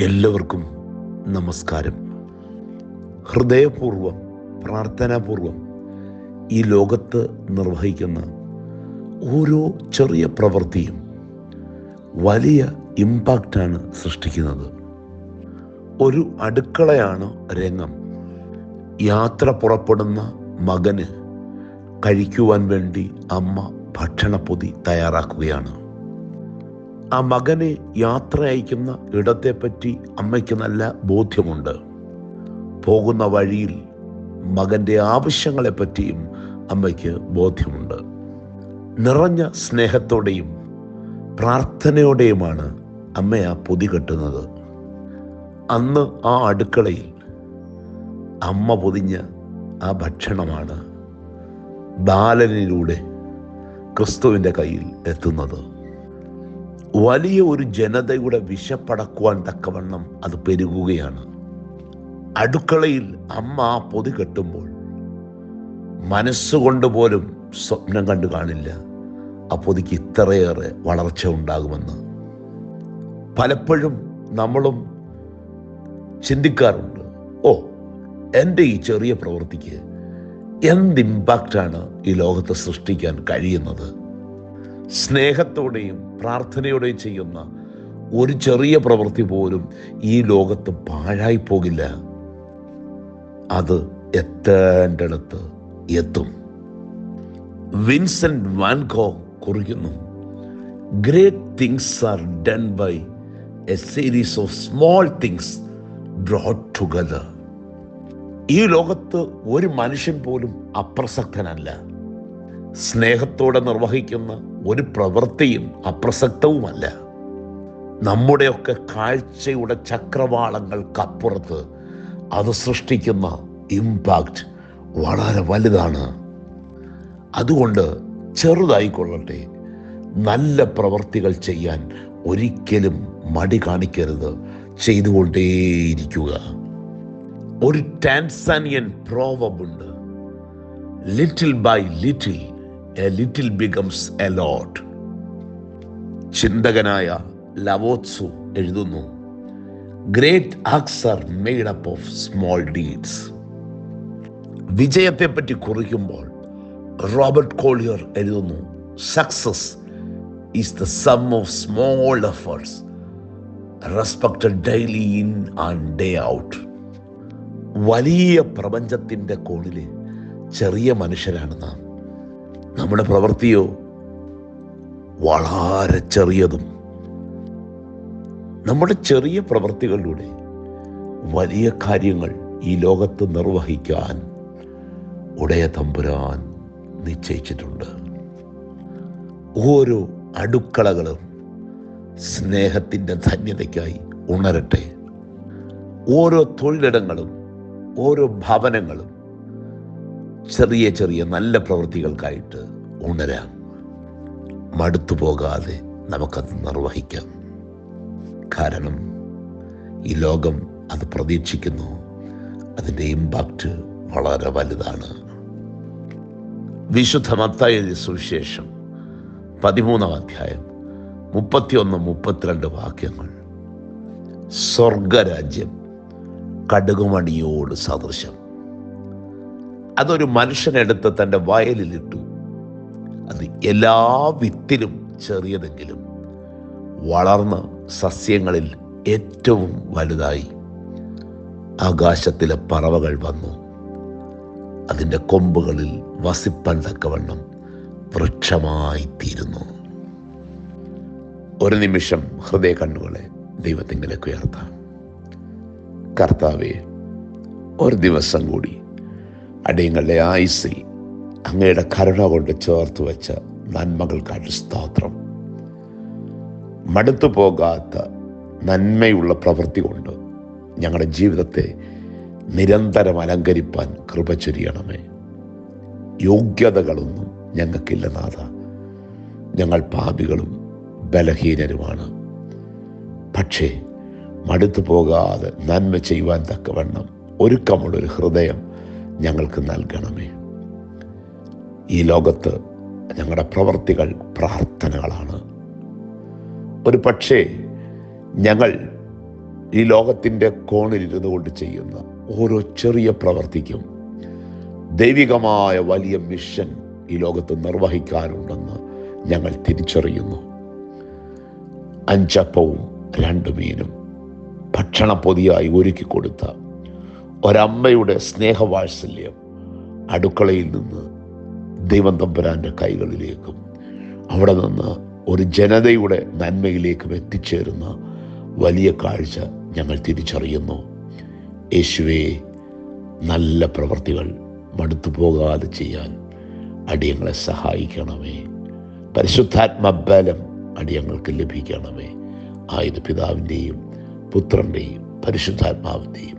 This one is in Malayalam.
എല്ലാവർക്കും നമസ്കാരം. ഹൃദയപൂർവം പ്രാർത്ഥനാപൂർവം ഈ ലോകത്ത് നിർവഹിക്കുന്ന ഓരോ ചെറിയ പ്രവൃത്തിയും വലിയ ഇമ്പാക്റ്റാണ് സൃഷ്ടിക്കുന്നത്. ഒരു അടുക്കളയാണ് രംഗം. യാത്ര പുറപ്പെടുന്ന മകന് കഴിക്കുവാൻ വേണ്ടി അമ്മ ഭക്ഷണപ്പൊതി തയ്യാറാക്കുകയാണ്. ആ മകനെ യാത്ര അയക്കുന്ന ഇടത്തെപ്പറ്റി അമ്മയ്ക്ക് നല്ല ബോധ്യമുണ്ട്. പോകുന്ന വഴിയിൽ മകന്റെ ആവശ്യങ്ങളെപ്പറ്റിയും അമ്മയ്ക്ക് ബോധ്യമുണ്ട്. നിറഞ്ഞ സ്നേഹത്തോടെയും പ്രാർത്ഥനയോടെയുമാണ് അമ്മ ആ പൊതി കെട്ടുന്നത്. അന്ന് ആ അടുക്കളയിൽ അമ്മ പൊതിഞ്ഞ ആ ഭക്ഷണമാണ് ബാലനിലൂടെ ക്രിസ്തുവിന്റെ കയ്യിൽ എത്തുന്നത്. വലിയ ഒരു ജനതയുടെ വിശപ്പടക്കുവാൻ തക്കവണ്ണം അത് പെരുകുകയാണ്. അടുക്കളയിൽ അമ്മ പൊതി കെട്ടുമ്പോൾ മനസ്സുകൊണ്ട് പോലും സ്വപ്നം കണ്ടു കാണില്ല. ആ പൊതിക്ക് ഇത്രയേറെ വളർച്ച ഉണ്ടാകുമെന്ന്. പലപ്പോഴും നമ്മളും ചിന്തിക്കാറുണ്ട് ഓ എന്റെ ഈ ചെറിയ പ്രവൃത്തിക്ക് എന്ത് ഇമ്പാക്റ്റാണ് ഈ ലോകത്തെ സൃഷ്ടിക്കാൻ കഴിയുന്നത്? സ്നേഹത്തോടെയും പ്രാർത്ഥനയോടെയും ചെയ്യുന്ന ഒരു ചെറിയ പ്രവൃത്തി പോലും ഈ ലോകത്ത് പാഴായി പോകില്ല. അത് എത്തേണ്ട അടുത്ത് എത്തും. വിൻസെന്റ് വാൻകോ കുറിക്കുന്നു great things are done by a series of small things brought together ഈ ലോകത്ത് ഒരു മനുഷ്യൻ പോലും അപ്രസക്തനല്ല. സ്നേഹത്തോടെ നിർവഹിക്കുന്ന ഒരു പ്രവൃത്തിയും അപ്രസക്തവുമല്ല. നമ്മുടെയൊക്കെ കാഴ്ചയുടെ ചക്രവാളങ്ങൾക്കപ്പുറത്ത് അത് സൃഷ്ടിക്കുന്ന ഇമ്പാക്റ്റ് വളരെ വലുതാണ്. അതുകൊണ്ട് ചെറുതായിക്കൊള്ളട്ടെ നല്ല പ്രവർത്തികൾ ചെയ്യാൻ ഒരിക്കലും മടി കാണിക്കരുത് ചെയ്തുകൊണ്ടേയിരിക്കുക. ഒരു Tanzanian പ്രോവബുണ്ട് little by little a little becomes a lot ചിന്തകനായ Lao Tzu എഴുതുന്നു great acts are made up of small deeds വിജയത്തെപ്പറ്റി കുറിക്കുമ്പോൾ റോബർട്ട് കോളിയർ എഴുതുന്നു success is the sum of small efforts respected daily in and day out വലിയ പ്രപഞ്ചത്തിന്റെ കോണിലെ ചെറിയ മനുഷ്യരാണ് നാം. നമ്മുടെ പ്രവൃത്തിയോ വളരെ ചെറിയതും. നമ്മുടെ ചെറിയ പ്രവൃത്തികളിലൂടെ വലിയ കാര്യങ്ങൾ ഈ ലോകത്ത് നിർവഹിക്കാൻ ഉടയ തമ്പുരാൻ നിശ്ചയിച്ചിട്ടുണ്ട്. ഓരോ അടുക്കളകളും സ്നേഹത്തിന്റെ ധന്യതയ്ക്കായി ഉണരട്ടെ. ഓരോ തൊഴിലിടങ്ങളും ഓരോ ഭവനങ്ങളും ചെറിയ ചെറിയ നല്ല പ്രവൃത്തികൾക്കായിട്ട് ഉണരാം. മടുത്തു പോകാതെ നമുക്കത് നിർവഹിക്കാം. കാരണം ഈ ലോകം അത് പ്രതീക്ഷിക്കുന്നു. അതിന്റെ ഇമ്പാക്റ്റ് വളരെ വലുതാണ്. വിശുദ്ധ മത്തായ സുവിശേഷം പതിമൂന്നാം അധ്യായം മുപ്പത്തിയൊന്ന് മുപ്പത്തിരണ്ട് വാക്യങ്ങൾ. സ്വർഗരാജ്യം കടുകുമണിയോട് സദൃശം. അതൊരു മനുഷ്യനെടുത്ത് തന്റെ വയലിലിട്ടു. അത് എല്ലാ വിത്തിലും ചെറിയതെങ്കിലും വളർന്ന് സസ്യങ്ങളിൽ ഏറ്റവും വലുതായി. ആകാശത്തിലെ പറവകൾ വന്നു. അതിന്റെ കൊമ്പുകളിൽ വസിപ്പാൻ തക്കവണ്ണം വൃക്ഷമായി തീരുന്നു ഒരു നിമിഷം ഹൃദയ കണ്ണുകളെ ദൈവത്തിങ്കിലേക്ക് ഉയർത്താം. കർത്താവെ ഒരു ദിവസം കൂടി അടിയങ്ങളുടെ ആയുസിൽ അങ്ങയുടെ കരുണ കൊണ്ട് ചേർത്ത് വെച്ച നന്മകൾക്കായിട്ട് സ്തോത്രം മടുത്തു പോകാത്ത നന്മയുള്ള പ്രവൃത്തി കൊണ്ട് ഞങ്ങളുടെ ജീവിതത്തെ നിരന്തരം അലങ്കരിപ്പാൻ കൃപ ചൊരിയണമേ. യോഗ്യതകളൊന്നും ഞങ്ങൾക്കില്ല നാഥ. ഞങ്ങൾ പാപികളും ബലഹീനരുമാണ്. പക്ഷേ മടുത്തു പോകാതെ നന്മ ചെയ്യുവാൻ തക്കവണ്ണം ഒരുക്കമുള്ളൊരു ഹൃദയം ഞങ്ങൾക്ക് നൽകണമേ. ഈ ലോകത്ത് ഞങ്ങളുടെ പ്രവർത്തികൾ പ്രാർത്ഥനകളാണ്. ഒരു പക്ഷേ ഞങ്ങൾ ഈ ലോകത്തിന്റെ കോണിലിരുന്നു കൊണ്ട് ചെയ്യുന്ന ഓരോ ചെറിയ പ്രവർത്തിക്കും ദൈവികമായ വലിയ മിഷൻ ഈ ലോകത്ത് നിർവഹിക്കാനുണ്ടെന്ന് ഞങ്ങൾ തിരിച്ചറിയുന്നു. അഞ്ചപ്പവും രണ്ടു മീനും ഭക്ഷണ പൊതിയായി ഒരുക്കി കൊടുത്ത ഒരമ്മയുടെ സ്നേഹവാത്സല്യം അടുക്കളയിൽ നിന്ന് ദൈവം തമ്പുരാന്റെ കൈകളിലേക്കും അവിടെ നിന്ന് ഒരു ജനതയുടെ നന്മയിലേക്കും എത്തിച്ചേരുന്ന വലിയ കാഴ്ച ഞങ്ങൾ തിരിച്ചറിയുന്നു. യേശുവേ നല്ല പ്രവർത്തികൾ മടുത്തു പോകാതെ ചെയ്യാൻ അടിയങ്ങളെ സഹായിക്കണമേ. പരിശുദ്ധാത്മബലം അടിയങ്ങൾക്ക് ലഭിക്കണമേ. ആയത് പിതാവിന്റെയും പുത്രന്റെയും പരിശുദ്ധാത്മാവിന്റെയും